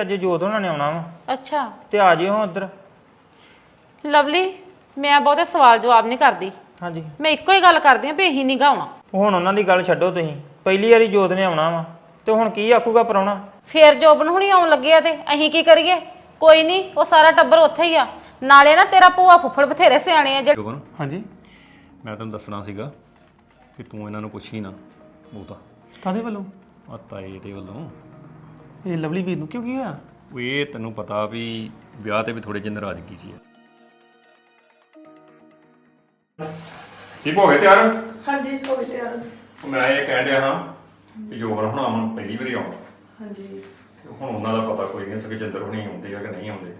ਅੱਜ ਜੋਤ ਉਹਨਾਂ ਨੇ ਆਉਣਾ ਵਾ। ਅੱਛਾ। ਤੇ ਆ ਜਿਓ ਉਧਰ। ਲਵਲੀ ਮੈਂ ਬਹੁਤੇ ਸਵਾਲ ਜਵਾਬ ਨਹੀਂ ਕਰਦੀ। ਹਾਂਜੀ। ਮੈਂ ਇੱਕੋ ਹੀ ਗੱਲ ਕਰਦੀ ਆ ਵੀ ਇਹੀ ਨਹੀਂ ਗਾਉਣਾ। ਹੁਣ ਉਹਨਾਂ ਦੀ ਗੱਲ ਛੱਡੋ ਤੁਸੀਂ। ਪਹਿਲੀ ਵਾਰੀ ਜੋਤ ਨੇ ਆਉਣਾ ਵਾ। ਤੇ ਹੁਣ ਕੀ ਆਖੂਗਾ ਪਰਾਉਣਾ ਫੇਰ ਜੋਬਨ ਹੁਣੀ ਆਉਣ ਲੱਗੇ ਆ ਤੇ ਅਸੀਂ ਕੀ ਕਰੀਏ? ਕੋਈ ਨਹੀਂ ਉਹ ਸਾਰਾ ਟੱਬਰ ਉੱਥੇ ਹੀ ਆ। ਨਾਲੇ ਨਾ ਤੇਰਾ ਭੂਆ ਫੁੱਫੜ ਬਥੇਰੇ ਸਿਆਣੇ ਆ ਜਿਹੜੇ ਜੋਬਨ? ਹਾਂਜੀ। ਮੈਂ ਤੈਨੂੰ ਦੱਸਣਾ ਸੀਗਾ ਕਿ ਤੂੰ ਇਹਨਾਂ ਨੂੰ ਪੁੱਛੀ ਨਾ ਬਹੁਤਾ ਕਾਦੇ ਵੱਲੋਂ? ਆ ਤਾਏ ਦੇ ਵੱਲੋਂ। ਇਹ ਲਵਲੀ ਵੀਰ ਨੂੰ ਕਿਉਂ ਕੀ ਹੋਇਆ? ਉਹ ਇਹ ਤੈਨੂੰ ਪਤਾ ਵੀ ਵਿਆਹ ਤੇ ਵੀ ਥੋੜੇ ਜਿਹੇ ਨਾਰਾਜ਼ਗੀ ਜੀ ਹੈ ਠੀਕ ਹੋ ਗਏ ਤਿਆਰ? ਹਾਂਜੀ ਹੋ ਗਏ ਤਿਆਰ। ਉਹ ਮੈਂ ਇਹ ਕਹਿਣ ਡਿਆ ਹਾਂ ਕਿ ਜੋਬਨ ਹੁਣ ਆਉਣ ਪਹਿਲੀ ਵਾਰੀ ਆਉਣ। ਹਾਂਜੀ। ਤੇ ਹੁਣ ਉਹਨਾਂ ਦਾ ਪਤਾ ਕੋਈ ਨਹੀਂ ਸੁਖਜਿੰਦਰ ਹੁਣੀ ਆਉਂਦੇ ਆ ਕਿ ਨਹੀਂ ਆਉਂਦੇ।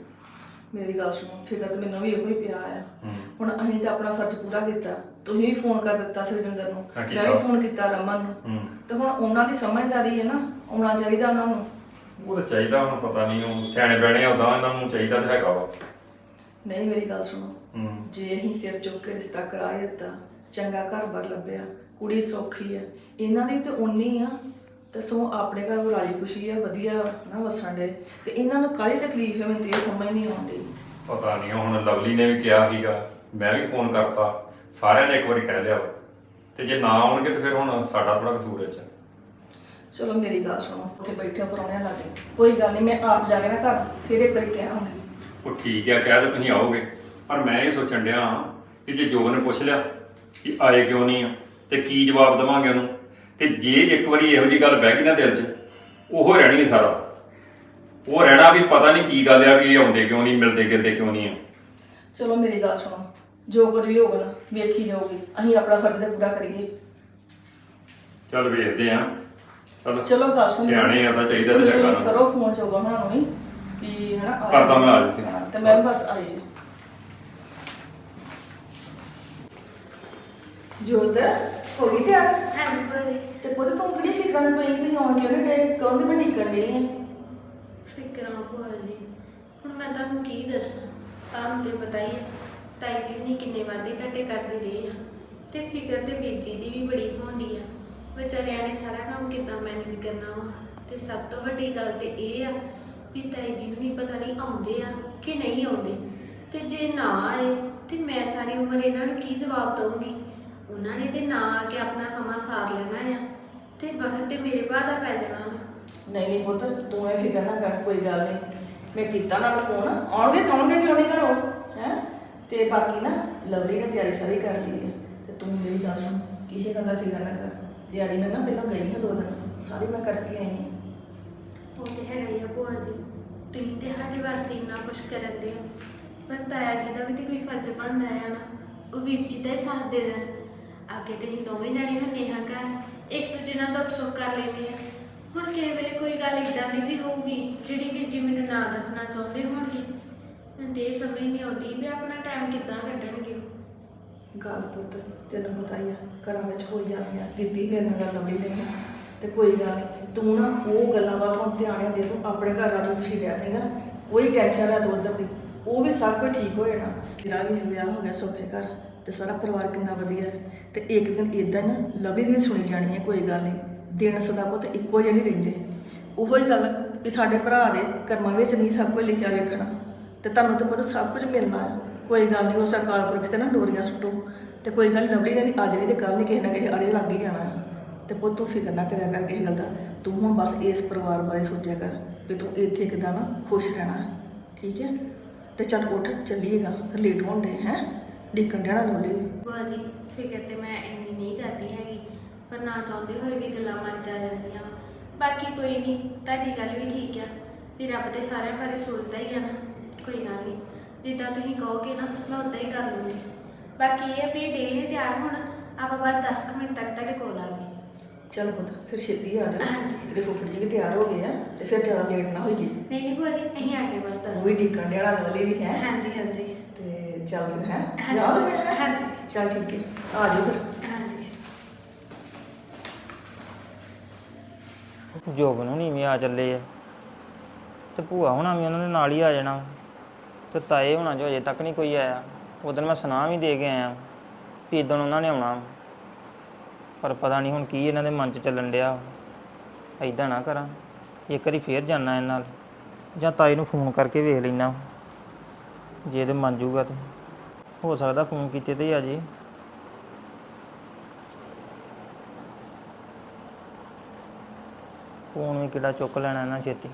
ਮੇਰੀ ਗੱਲ ਸੁਣੋ ਫਿਕਰ ਤਾਂ ਮੈਨੂੰ ਵੀ ਇਹੋ ਹੀ ਪਿਆ ਆ। ਹੂੰ। ਹੁਣ ਅਸੀਂ ਤਾਂ ਆਪਣਾ ਫਰਜ਼ ਪੂਰਾ ਕੀਤਾ। ਤੁਸੀਂ ਵੀ ਫੋਨ ਕਰ ਦਿੱਤਾ ਸੁਰਿੰਦਰ ਨੂੰ। ਮੈਂ। ਵੀ ਫੋਨ ਕੀਤਾ ਰਮਨ ਨੂੰ। ਹੂੰ। ਤੇ ਹੁਣ ਉਹਨਾਂ ਦੀ ਸਮਝਦਾਰੀ ਹੈ ਨਾ ਆਉਣਾ ਚਾਹੀਦਾ ਉਹਨਾਂ ਨੂੰ। ਉਹ ਤਾਂ ਚਾਹੀਦਾ ਹੁਣ ਪਤਾ ਨਹੀਂ ਉਹ ਸਿਆਣੇ ਬਹਿਣੇ ਆ ਉਦਾਂ ਇਹਨਾਂ ਨੂੰ ਚਾਹੀਦਾ ਤੇ ਹੈਗਾ ਵਾ। ਨਹੀਂ ਮੇਰੀ ਗੱਲ ਸੁਣੋ। ਹੂੰ। ਜੇ ਅਸੀਂ ਸਿਰ ਚੁੱਕ ਕੇ ਰਿਸ਼ਤਾ ਕਰਾ ਹੀ ਦਿੱਤਾ ਚੰਗਾ ਘਰ-ਬਾਰ ਲੱਭਿਆ ਕੁੜੀ ਸੌਖੀ ਹੈ ਇਹਨਾਂ ਦੀ ਤੇ ਉਨੀ ਆ ਤੇ ਸੋ ਆਪਣੇ ਘਰ ਉਹ ਰਾਜੀ ਖੁਸ਼ੀ ਹੈ ਵਧੀਆ ਨਾ ਵਸਣ ਦੇ ਤੇ ਇਹਨਾਂ ਨੂੰ ਕਾਹਦੀ ਤਕਲੀਫ ਹੈ ਮੈਨੂੰ ਤੇ ਇਹ ਸਮਝ ਨਹੀਂ ਆਉਂਦੀ ਪਤਾ ਨਹੀਂ ਹੁਣ ਲਵਲੀ ਨੇ ਵੀ ਕਿਹਾ ਸੀਗਾ ਮੈਂ ਵੀ ਫੋਨ ਕਰਤਾ ਸਾਰਿਆਂ ਨੇ ਇੱਕ ਵਾਰੀ ਕਹਿ ਲਿਆ ਵਾ। ਤੇ ਜੇ ਨਾ ਆਉਣਗੇ ਤੇ ਫਿਰ ਹੁਣ ਸਾਡਾ ਥੋੜਾ ਕਸੂਰ ਹੈ ਚ। ਚਲੋ ਮੇਰੀ ਗੱਲ ਸੁਣੋ ਉੱਥੇ ਬੈਠੇ ਪਰੌਣਿਆਂ ਲਾਗੇ। ਕੋਈ ਗੱਲ ਨਹੀਂ ਮੈਂ ਆਪ ਜਾ ਕੇ ਨਾ ਘਰ ਫਿਰ ਇੱਕ ਵਾਰੀ ਕਹਿ ਆਉਂਗੀ ਉਹ ਠੀਕ ਹੈ ਕਹਿ ਤੇ ਤੁਸੀਂ ਆਓਗੇ ਪਰ ਮੈਂ ਇਹ ਸੋਚਣ ਡਿਆ ਕਿ ਜੇ ਜੋਬ ਨੇ ਪੁੱਛ ਲਿਆ ਕਿ ਆਏ ਕਿਉਂ ਨਹੀਂ ਆ ਤੇ ਕੀ ਜਵਾਬ ਦੇਵਾਂਗੇ ਉਹਨੂੰ? ਤੇ ਜੇ ਇੱਕ ਵਾਰੀ ਇਹੋ ਜੀ ਗੱਲ ਬਹਿ ਗਈ ਨਾ ਦਿਲ 'ਚ ਉਹ ਰਹਿਣੀ ਹੈ ਸਾਰਾ। ਉਹ ਰਹਿਣਾ ਵੀ ਪਤਾ ਨਹੀਂ ਕੀ ਗੱਲ ਆ ਵੀ ਇਹ ਆਉਂਦੇ ਕਿਉਂ ਨਹੀਂ ਮਿਲਦੇ ਗਿਲਦੇ ਕਿਉਂ ਨਹੀਂ ਆ। ਚਲੋ ਮੇਰੀ ਗੱਲ ਸੁਣੋ ਜੋ ਕੁਝ ਵੀ ਹੋਊਗਾ ਨਾ ਵੇਖੀ ਜਾਊਗੀ। ਅਸੀਂ ਆਪਣਾ ਫਰਜ਼ ਤਾਂ ਪੂਰਾ ਕਰੀਏ। ਚੱਲ ਵੇਖਦੇ ਆ। ਚਲੋ ਚਲੋ ਗੱਲ ਸੁਣੋ। ਸਿਆਣੇ ਆ ਤਾਂ ਚਾਹੀਦਾ ਤੇ ਹੈਗਾ ਨਾ ਕਰੋ ਫੋਨ ਚੋਗਾ ਉਹਨਾਂ ਨੂੰ ਵੀ ਵੀ ਹਨਾ ਆ ਕਰਦਾ ਮੈਂ ਆ ਜਾਊਂ। ਹਾਂ, ਤੇ ਮੈਂ ਬਸ ਆਈ ਜੀ ਜੋਤ ਹੋ ਗਈ ਤਿਆਰ? ਹਾਂਜੀ ਭਾਜੀ ਤੇ ਪੁੱਤ ਤੂੰ ਕਿਹੜੀ ਫਿਕਰਾਂ ਪਈ? ਤੁਸੀਂ ਆਉਣ ਕਿਉਂ ਨਹੀਂ ਡੇ ਕਹੋਂਦੀ ਮੈਂ ਨਿਕਲ ਡਈ ਆ? ਫਿਕਰਾਂ ਭੂਆ ਜੀ। ਹੁਣ ਮੈਂ ਤੁਹਾਨੂੰ ਕੀ ਦੱਸਾਂ? ਤੁਹਾਨੂੰ ਤੇ ਪਤਾ ਹੀ ਹੈ ਤਾਈ ਜੀ ਨੇ ਕਿੰਨੇ ਵਾਦੇ ਘਟੇ ਕਰਦੇ ਰਹੇ ਆ। ਤੇ ਫਿਕਰ ਤੇ ਵੀਰ ਜੀ ਦੀ ਵੀ ਬੜੀ ਹੋਣੀ ਆ। ਵਿਚਾਰਿਆਂ ਨੇ ਸਾਰਾ ਕੰਮ ਕਿੱਦਾਂ ਮੈਨੇਜ ਕਰਨਾ ਵਾ। ਤੇ ਸਭ ਤੋਂ ਵੱਡੀ ਗੱਲ ਤੇ ਇਹ ਆ ਵੀ ਤਾਈ ਜੀ ਨੂੰ ਪਤਾ ਨਹੀਂ ਆਉਂਦੇ ਆ ਕਿ ਨਹੀਂ ਆਉਂਦੇ। ਤੇ ਜੇ ਨਾ ਆਏ ਤੇ ਮੈਂ ਸਾਰੀ ਉਮਰ ਇਹਨਾਂ ਨੂੰ ਕੀ ਜਵਾਬ ਦਵਾਂਗੀ ਉਹਨਾਂ ਨੇ ਤੇ ਨਾ ਆ ਕੇ ਆਪਣਾ ਸਮਾਂ ਸਾਰ ਲੈਣਾ ਆ। ਤੇ ਵਕਤ ਤੇ ਮੇਰੇ ਬਾਅਦ ਆ ਪੈ ਜਾਣਾ ਵਾ। ਨਹੀਂ ਨਹੀਂ ਪੁੱਤ, ਤੂੰ ਇਹ ਫਿਕਰ ਨਾ ਕਰ, ਕੋਈ ਗੱਲ ਨਹੀਂ। ਮੈਂ ਕੀਤਾ ਨਾਲ ਫੋਨ। ਆਉਣਗੇ ਕਹੋਂਗੇ ਕਿਉਂ ਨਹੀਂ ਕਰੋ ਹੈ? ਤੇ ਬਾਕੀ ਨਾ ਲਵਲੀ ਨੇ ਤਿਆਰੀ ਸਾਰੀ ਕਰ ਲਈ ਹੈ ਤੇ ਤੂੰ ਮੇਰੀ ਗੱਲ ਸੁਣ, ਕਿਸੇ ਗੱਲ ਦਾ ਫਿਕਰ ਨਾ ਕਰ। ਤਿਆਰੀ ਮੈਂ ਨਾ ਪਹਿਲਾਂ ਗਈ ਹਾਂ ਦੋ ਦਿਨ, ਸਾਰੀ ਮੈਂ ਕਰਕੇ ਆਈ ਹਾਂ। ਉਹ ਤੇ ਹੈਗਾ ਹੀ ਆ ਭੂਆ ਜੀ। ਤੁਸੀਂ ਤੇ ਸਾਡੇ ਵਾਸਤੇ ਇੰਨਾ ਕੁਝ ਕਰਨ ਦੇ ਹੋ। ਪਰ ਤਾਇਆ ਜੀ ਦਾ ਵੀ ਤੇ ਕੋਈ ਫਰਜ਼ ਬਣਦਾ ਹੈ ਨਾ। ਉਹ ਵੀਰ ਜੀ ਦਾ ਹੀ ਸਾਥ ਦੇ ਦੇਣ। ਅੱਗੇ ਤੇ ਅਸੀਂ ਦੋਵੇਂ ਜਾਣੇ ਹੁੰਨੇ ਹਾਂ ਘਰ, ਇੱਕ ਦੂਜੇ ਨਾਲ ਦੁੱਖ ਸੁੱਖ ਕਰ ਲੈਂਦੇ ਆ ਹੁਣ ਕਿਸੇ ਵੇਲੇ ਕੋਈ ਗੱਲ ਇਦਾਂ ਦੀ ਵੀ ਹੋਊਗੀ, ਜਿਹੜੀ ਵੀਰ ਜੀ ਮੈਨੂੰ ਨਾ ਦੱਸਣਾ ਚਾਹੁੰਦੇ ਹੋਣਗੇ। ਤੇ ਇਹ ਸਮਝ ਨਹੀਂ ਆਉਂਦੀ ਵੀ ਆਪਣਾ ਟਾਈਮ ਕਿੱਦਾਂ ਕੱਢਣਗੇ। ਗੱਲ ਪੁੱਤ, ਤੈਨੂੰ ਪਤਾ ਹੀ ਆ, ਘਰਾਂ ਵਿੱਚ ਹੋਈ ਜਾਂਦੀਆਂ ਕੀਤੀ ਮੇਰੇ ਨਾਲ ਗੱਲ ਲਵਲੀ ਨੇ ਤੇ ਕੋਈ ਗੱਲ ਨਹੀਂ ਤੂੰ ਨਾ ਉਹ ਗੱਲਾਂ ਬਾਤ ਹੁਣ ਧਿਆਨ ਦੇ ਤੂੰ ਆਪਣੇ ਘਰ ਰਾਤ ਖੁਸ਼ੀ ਰਹਿ ਜਾਏਗਾ ਕੋਈ ਟੈਨਸ਼ਨ ਨਾ ਤੂੰ ਉੱਧਰ ਦੀ, ਉਹ ਵੀ ਸਭ ਕੁਝ ਠੀਕ ਹੋ ਜਾਣਾ। ਤੇਰਾ ਵੀ ਵਿਆਹ ਹੋ ਗਿਆ ਸੋਖੇ ਘਰ, ਤੇ ਸਾਰਾ ਪਰਿਵਾਰ ਕਿੰਨਾ ਵਧੀਆ ਹੈ। ਤੇ ਇੱਕ ਦਿਨ ਇਦਾਂ ਨਾ ਲਵਲੀ ਦੀ ਵੀ ਸੁਣੀ ਜਾਣੀ ਹੈ, ਕੋਈ ਗੱਲ ਨਹੀਂ ਦਿਨ ਸਦਾ ਪੁੱਤ ਇੱਕੋ ਜਿਹੇ ਨਹੀਂ ਰਹਿੰਦੇ। ਉਹੋ ਹੀ ਗੱਲ ਵੀ ਸਾਡੇ ਭਰਾ ਦੇ ਕਰਮਾਂ ਵਿੱਚ ਨਹੀਂ ਸਭ ਕੁਝ ਲਿਖਿਆ ਵੇਖਣਾ। ਤੇ ਤੁਹਾਨੂੰ ਤਾਂ ਪਤਾ ਸਭ ਕੁਝ ਮਿਲਣਾ ਹੈ। ਕੋਈ ਗੱਲ ਨਹੀਂ ਉਸ ਅਕਾਲ ਪੁਰਖ ਤੇ ਨਾ ਡੋਰੀਆਂ ਸੁੱਟੋ। ਤੇ ਕੋਈ ਗੱਲ ਨੀ, ਲਵਲੀ ਨੇ ਨੀ ਅੱਜ ਨਹੀਂ ਤੇ ਕੱਲ ਨਹੀਂ ਕਿਸੇ ਨਾ ਕਿਸੇ ਅਰੇ ਲੱਗ ਹੀ ਜਾਣਾ। ਤੇ ਪੁੱਤ ਤੂੰ ਫਿਕਰ ਨਾ ਕਰਿਆ ਕਰ ਕਿਸੇ ਗੱਲ ਦਾ। ਤੂੰ ਹੁਣ ਬਸ ਇਸ ਪਰਿਵਾਰ ਬਾਰੇ ਸੋਚਿਆ ਕਰ ਵੀ ਤੂੰ ਇੱਥੇ ਕਿਦਾਂ ਨਾ ਖੁਸ਼ ਰਹਿਣਾ ਠੀਕ ਹੈ? ਤੇ ਚੱਲ ਉੱਠ ਚੱਲੀਏਗਾ ਲੇਟ ਹੋਣ ਦੇ ਹੈ? ਡਿੱਕਣ ਦੇਣਾ ਲਵਲੀ ਵੀ। ਭੂਆ ਜੀ ਫਿਕਰ ਤੇ ਮੈਂ ਇੰਨੀ ਨਹੀਂ ਕਰਦੀ ਹੈਗੀ ਪਰ ਨਾ ਚਾਹੁੰਦੇ ਹੋਏ ਵੀ ਗੱਲਾਂ ਮਨ ਚ ਜਾਂਦੀਆਂ। ਬਾਕੀ ਕੋਈ ਨਹੀਂ ਤੁਹਾਡੀ ਗੱਲ ਵੀ ਠੀਕ ਆ ਵੀ ਰੱਬ ਤੇ ਸਾਰਿਆਂ ਬਾਰੇ ਸੋਚਦਾ ਹੀ ਆ ਨਾ ਕੋਈ ਗੱਲ ਨਹੀਂ ਜਿੱਦਾਂ ਤੁਸੀਂ ਕਹੋਗੇ ਨਾ ਮੈਂ ਉਦਾਂ ਹੀ ਕਰ ਲੂੰਗੀ। ਬਾਕੀ ਇਹ ਆ ਵੀ ਡੇ ਨੇ ਤਿਆਰ ਹੋਣ ਆਪਾਂ ਬਾਅਦ 10 ਕੁ ਮਿੰਟ ਤੱਕ ਤੁਹਾਡੇ ਕੋਲ ਆ ਗਏ ਚੱਲ ਪੁੱਤ ਫਿਰ ਛੇਤੀ ਆ ਜਾ ਹਾਂਜੀ। ਤੇਰੇ ਫੁੱਫੜ ਜੀ ਵੀ ਤਿਆਰ ਹੋ ਗਏ ਆ ਤੇ ਫਿਰ ਜ਼ਿਆਦਾ ਲੇਟ ਨਾ ਹੋਈਏ। ਨਹੀਂ ਨਹੀਂ ਭੂਆ ਜੀ ਅਸੀਂ ਆ ਗਏ ਬਸ ਉਹ 10 ਵੀ ਡਿੱਕਣ ਦੇਣਾ ਲਵਲੀ ਵੀ ਹੈ। ਹਾਂਜੀ ਹਾਂਜੀ। ਤੇ ਚੱਲ ਫਿਰ ਹੈ? ਹਾਂਜੀ, ਹਾਂਜੀ। ਚੱਲ ਠੀਕ ਹੈ ਆ ਜਾਓ ਫਿਰ। ਹਾਂਜੀ। ਹੁਣੀ ਵੀ ਆ ਚੱਲੇ ਆ। ਤੇ ਭੂਆ ਹੁਣਾਂ ਵੀ ਉਹਨਾਂ ਦੇ ਨਾਲ ਹੀ ਆ ਜਾਣਾ। ਤੇ ਤਾਏ ਹੋਣਾ ਜੋ ਅਜੇ ਤੱਕ ਨਹੀਂ ਕੋਈ ਆਇਆ ਉਦੋਂ ਮੈਂ ਸੁਨਾਹ ਵੀ ਦੇ ਕੇ ਆਇਆ, ਵੀ ਇਦੋਂ ਉਹਨਾਂ ਨੇ ਆਉਣਾ। ਪਰ ਪਤਾ ਨਹੀਂ ਹੁਣ ਕੀ ਇਹਨਾਂ ਦੇ ਮਨ 'ਚ ਚੱਲਣ ਡਿਆ। ਐਦਾਂ ਨਾ ਕਰਾਂ, ਇੱਕ ਵਾਰੀ ਫੇਰ ਜਾਣਾ ਇਹਨਾਂ ਨਾਲ, ਜਾਂ ਤਾਏ ਨੂੰ ਫੋਨ ਕਰਕੇ ਵੇਖ ਲੈਣਾ ਜੇ ਤੇ ਮੰਨ ਜੂਗਾ ਤੇ। ਹੋ ਸਕਦਾ ਫੋਨ ਕੀਤੇ ਤੇ ਹੀ ਆ ਜੇ। ਫੋਨ ਵੀ ਕਿਹੜਾ ਚੁੱਕ ਲੈਣਾ ਇਹਨਾਂ ਛੇਤੀ।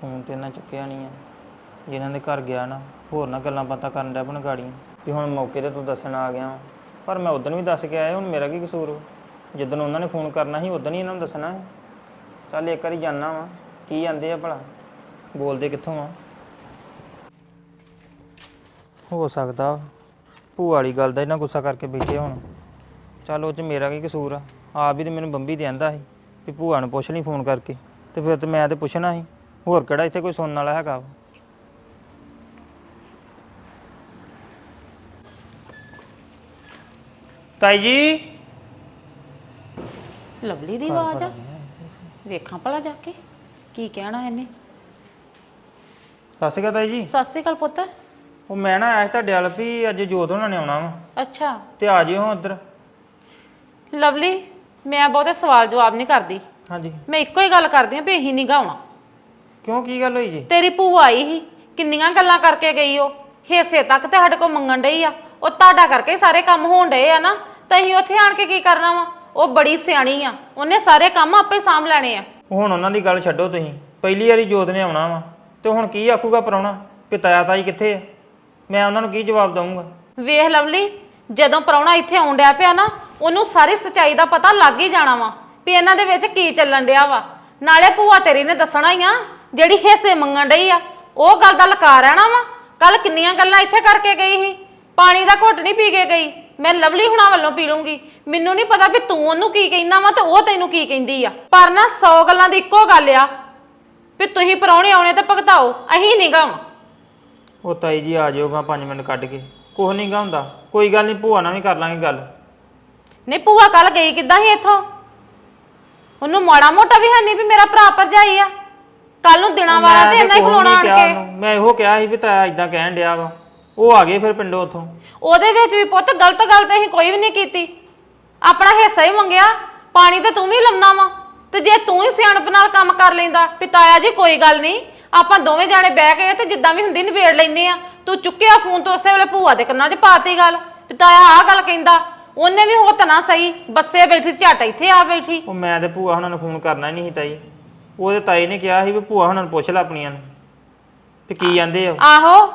ਫੋਨ ਤੇ ਇਹਨਾਂ ਚੁੱਕਿਆ ਨਹੀਂ ਆ। ਜਿਨ੍ਹਾਂ ਦੇ ਘਰ ਗਿਆ ਨਾ, ਹੋਰ ਨਾ ਗੱਲਾਂ ਬਾਤਾਂ ਕਰਨ ਡਿਆ ਪਣ ਗਾੜੀਆਂ ਵੀ ਹੁਣ ਮੌਕੇ ਤੇ ਤੂੰ ਦੱਸਣ ਆ ਗਿਆ ਵਾਂ। ਪਰ ਮੈਂ ਉਦੋਂ ਵੀ ਦੱਸ ਕੇ ਆਇਆ ਹੁਣ ਮੇਰਾ ਕੀ ਕਸੂਰ ਜਦੋਂ ਉਹਨਾਂ ਨੇ ਫੋਨ ਕਰਨਾ ਸੀ ਉਦੋਂ ਹੀ ਇਹਨਾਂ ਨੂੰ ਦੱਸਣਾ ਸੀ। ਚੱਲ ਇੱਕ ਵਾਰੀ ਜਾਣਾ ਵਾ, ਕੀ ਜਾਂਦੇ ਆ ਭਲਾ? ਬੋਲਦੇ ਕਿੱਥੋਂ ਆ? ਹੋ ਸਕਦਾ ਭੂਆ ਵਾਲੀ ਗੱਲ ਦਾ ਇਹਨਾਂ ਗੁੱਸਾ ਕਰਕੇ ਬੈਠੇ ਹੁਣ। ਚੱਲ ਉਹ ਚ ਮੇਰਾ ਕੀ ਕਸੂਰ ਆ? ਆਪ ਵੀ ਤੇ ਮੈਨੂੰ ਬੰਬੀ ਤੇ ਆਂਦਾ ਸੀ, ਵੀ ਭੂਆ ਨੂੰ ਪੁੱਛ ਲਈ ਫੋਨ ਕਰਕੇ। ਤੇ ਫਿਰ ਤੇ ਮੈਂ ਤੇ ਪੁੱਛਣਾ ਸੀ। ਹੋਰ ਕਿਹੜਾ ਇੱਥੇ ਕੋਈ ਸੁਣਨ ਵਾਲਾ ਹੈਗਾ ਵਾ? ਤਾਈ ਜੀ। ਲਵਲੀ ਦੀ ਆਵਾਜ਼ ਆ? ਵੇਖਾਂ ਭਲਾ ਜਾ ਕੇ ਕੀ ਕਹਿਣਾ ਇਹਨੇ। ਸਤਿ ਸ਼੍ਰੀ ਅਕਾਲ ਤਾਈ ਜੀ। ਸਤਿ ਸ੍ਰੀ ਅਕਾਲ ਪੁੱਤ। ਉਹ ਮੈਂ ਨਾ ਆਇਆ ਸੀ ਤੁਹਾਡੇ ਵੱਲ ਵੀ ਅੱਜ ਜੋਤ ਉਹਨਾਂ ਨੇ ਆਉਣਾ ਵਾ। ਅੱਛਾ। ਤੇ ਆ ਜਿਓ ਉੱਧਰ। ਲਵਲੀ ਮੈਂ ਬਹੁਤੇ ਸਵਾਲ ਜਵਾਬ ਨਹੀਂ ਕਰਦੀ। ਹਾਂਜੀ। ਮੈਂ ਇੱਕੋ ਹੀ ਗੱਲ ਕਰਦੀ ਆ ਵੀ ਇਹੀ ਨਹੀਂ ਗਾਉਣਾ ਕਿਉਂ ਕੀ ਗੱਲ ਹੋਈ ਜੀ? ਤੇਰੀ ਭੂਆ ਆਈ ਸੀ ਕਿੰਨੀਆਂ ਗੱਲਾਂ ਕਰਕੇ ਗਈ ਉਹ? ਹਿੱਸੇ ਤੱਕ ਤੇ ਸਾਡੇ ਕੋਲ ਮੰਗਣ ਡਈ ਆ। ਉਹ ਤੁਹਾਡਾ ਕਰਕੇ ਹੀ ਸਾਰੇ ਕੰਮ ਹੋਣ ਡਏ ਆ ਨਾ ਤਾਂ ਅਸੀਂ ਉੱਥੇ ਆਣ ਕੇ ਕੀ ਕਰਨਾ ਵਾ? ਉਹ ਬੜੀ ਸਿਆਣੀ ਆ ਉਹਨੇ ਸਾਰੇ ਕੰਮ ਆਪੇ ਸਾਂਭ ਲੈਣੇ ਆ। ਹੁਣ ਉਹਨਾਂ ਦੀ ਗੱਲ ਛੱਡੋ ਤੁਸੀਂ। ਪਹਿਲੀ ਵਾਰੀ ਜੋਤ ਨੇ ਆਉਣਾ ਵਾ। ਤੇ ਹੁਣ ਕੀ ਆਖੂਗਾ ਪਰਾਉਣਾ ਕਿ ਤਾਇਆ ਤਾਈ ਕਿੱਥੇ ਆ? ਮੈਂ ਉਹਨਾਂ ਨੂੰ ਕੀ ਜਵਾਬ ਦਊਂਗਾ? ਵੇਖ ਲਵਲੀ ਜਦੋਂ ਪ੍ਰਾਹੁਣਾ ਇੱਥੇ ਆਉਣ ਡਿਆ ਪਿਆ ਨਾ ਉਹਨੂੰ ਸਾਰੀ ਸਚਾਈ ਦਾ ਪਤਾ ਲੱਗ ਹੀ ਜਾਣਾ ਵਾ ਵੀ ਇਹਨਾਂ ਦੇ ਵਿੱਚ ਕੀ ਚੱਲਣ ਡਿਆ ਵਾ। ਨਾਲੇ ਭੂਆ ਤੇਰੀ ਨੇ ਦੱਸਣਾ ਹੀ ਆ ਜਿਹੜੀ ਹਿੱਸੇ ਮੰਗਣ ਡਈ ਆ ਉਹ ਗੱਲ ਦਾ ਲਕਾ ਰਹਿਣਾ ਵਾ। ਕੱਲ ਕਿੰਨੀਆਂ ਗੱਲਾਂ ਇੱਥੇ ਕਰਕੇ ਗਈ ਸੀ। ਪਾਣੀ ਦਾ ਘੁੱਟ ਨਹੀਂ ਪੀ ਕੇ ਗਈ। ਮੈਂ ਲਵਲੀ ਹੁਣਾਂ ਵੱਲੋਂ ਪੀ ਲੂੰਗੀ। ਮੈਨੂੰ ਨਹੀਂ ਪਤਾ ਵੀ ਤੂੰ ਉਹਨੂੰ ਕੀ ਕਹਿਣਾ ਵਾ ਤੇ ਉਹ ਤੈਨੂੰ ਕੀ ਕਹਿੰਦੀ ਆ। ਪਰ ਨਾ 100 ਗੱਲਾਂ ਦੀ ਇੱਕੋ ਗੱਲ ਆ ਵੀ ਤੁਸੀਂ ਪ੍ਰਾਹੁਣੇ ਆਉਣੇ ਤੇ ਭਗਤਾਓ ਅਹੀਂ ਨਹੀਂ ਗਾਵਾਂ। ਉਹ ਤਾਈ ਜੀ ਆ ਜਿਓ ਮੈਂ 5 ਮਿੰਟ ਕੱਢ ਕੇ। ਕੁਛ ਨਹੀਂ ਗਾ ਹੁੰਦਾ। ਕੋਈ ਗੱਲ ਨਹੀਂ ਭੂਆ ਨਾਲ ਵੀ ਕਰ ਲਾਂਗੇ ਗੱਲ। ਨਹੀਂ ਭੂਆ ਕੱਲ ਗਈ ਕਿੱਦਾਂ ਸੀ ਇੱਥੋਂ? ਉਹਨੂੰ ਮਾੜਾ ਮੋਟਾ ਵੀ ਹੈ ਨਹੀਂ ਵੀ ਮੇਰਾ ਭਰਾ ਭਰਜਾਈ ਆ। ਕੱਲ ਨੂੰ ਦਿਨਾਂ ਵਾਲਾ ਤੇ ਇੰਨਾ ਹੀ ਖਲੋਣਾ ਆਣ ਕੇ। ਉਹਨੂੰ। ਮੈਂ ਇਹੋ ਕਿਹਾ ਸੀ ਵੀ ਤਾਇਆ ਇਦਾਂ ਕਹਿਣ ਡਿਆ ਵਾ। ਉਹ ਆ ਗਏ ਫਿਰ ਪਿੰਡੋਂ ਉੱਥੋਂ। ਉਹਦੇ ਵਿੱਚ ਵੀ ਪੁੱਤ ਗਲਤ ਗੱਲ ਤੇ ਅਸੀਂ ਕੋਈ ਵੀ ਨਹੀਂ ਕੀਤੀ। ਆਪਣਾ ਹਿੱਸਾ ਹੀ ਮੰਗਿਆ। ਪਾਣੀ ਤੇ ਤੂੰ ਵੀ ਲੰਮਣਾ ਵਾ। ਤੇ ਜੇ ਤੂੰ ਹੀ ਸਿਆਣਪ ਨਾਲ ਕੰਮ ਕਰ ਲੈਂਦਾ ਪਿਤਾਇਆ ਜੀ ਕੋਈ ਗੱਲ ਨਹੀਂ। ਆਪਾਂ ਦੋਵੇਂ ਜਾਣੇ ਬਹਿ ਕੇ ਤੇ ਜਿੱਦਾਂ ਵੀ ਹੁੰਦੀ ਨਿਬੇੜ ਲੈਨੇ ਆ। ਤੂੰ ਚੁੱਕਿਆ ਫੋਨ ਤੋਂ ਉਸੇ ਵੇਲੇ ਭੂਆ ਦੇ ਕੰਨਾਂ 'ਚ ਪਾਤੀ ਗੱਲ। ਪਿਤਾਇਆ ਆਹ ਗੱਲ ਕਹਿੰਦਾ। ਉਹਨੇ ਵੀ ਹੋ ਤਾਂ ਨਾ ਸਹੀ। ਬੱਸੇ ਬੈਠੀ ਝਟ ਇੱਥੇ ਆ ਬੈਠੀ। ਉਹ ਮੈਂ ਤੇ ਭੂਆ ਹੁਣਾਂ ਨੂੰ ਫੋਨ ਕਰਨਾ ਹੀ ਨਹੀਂ ਸੀ ਤਾਈ। ਉਹਦੇ ਤਾਈ ਨੇ ਕਿਹਾ ਸੀ ਵੀ ਭੂਆ ਹੁਣਾਂ ਨੂੰ ਪੁੱਛ ਲੈ ਆਪਣੀਆਂ ਨੂੰ ਤੇ ਕੀ ਜਾਂਦੇ ਆ ਉਹ? ਆਹੋ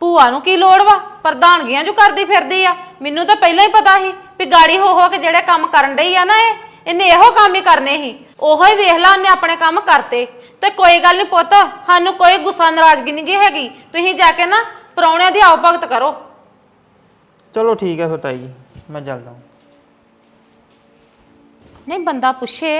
ਭੂਆ ਨੂੰ ਕੀ ਲੋੜ ਵਾ? ਪ੍ਰਧਾਨਗੀਆਂ ਜੋ ਕਰਦੀ ਫਿਰਦੀ ਆ। ਮੈਨੂੰ ਤਾਂ ਪਹਿਲਾਂ ਹੀ ਪਤਾ ਸੀ ਵੀ ਗਾੜੀ ਹੋ ਹੋ ਕੇ ਜਿਹੜੇ ਕੰਮ ਕਰਨ ਡਈ ਆ ਨਾ ਇਹ ਇਹਨੇ ਇਹੋ ਕੰਮ ਹੀ ਕਰਨੇ ਸੀ। ਉਹੋ ਹੀ ਵੇਖ ਲਾ ਉਹਨੇ ਆਪਣੇ ਕੰਮ ਕਰਤੇ। ਤੇ ਕੋਈ ਗੱਲ ਨਹੀਂ ਪੁੱਤ ਸਾਨੂੰ ਕੋਈ ਗੁੱਸਾ ਨਾਰਾਜ਼ਗੀ ਨਹੀਂ ਗੀ ਹੈਗੀ। ਤੁਸੀਂ ਜਾ ਕੇ ਨਾ ਪਰੌਣਿਆਂ ਦੀ ਆਓ ਭਗਤ ਕਰੋ। ਚਲੋ ਠੀਕ ਹੈ ਫਿਰ ਤਾਈ ਜੀ ਮੈਂ ਚੱਲਦਾ। ਨਹੀਂ ਬੰਦਾ ਪੁੱਛੇ।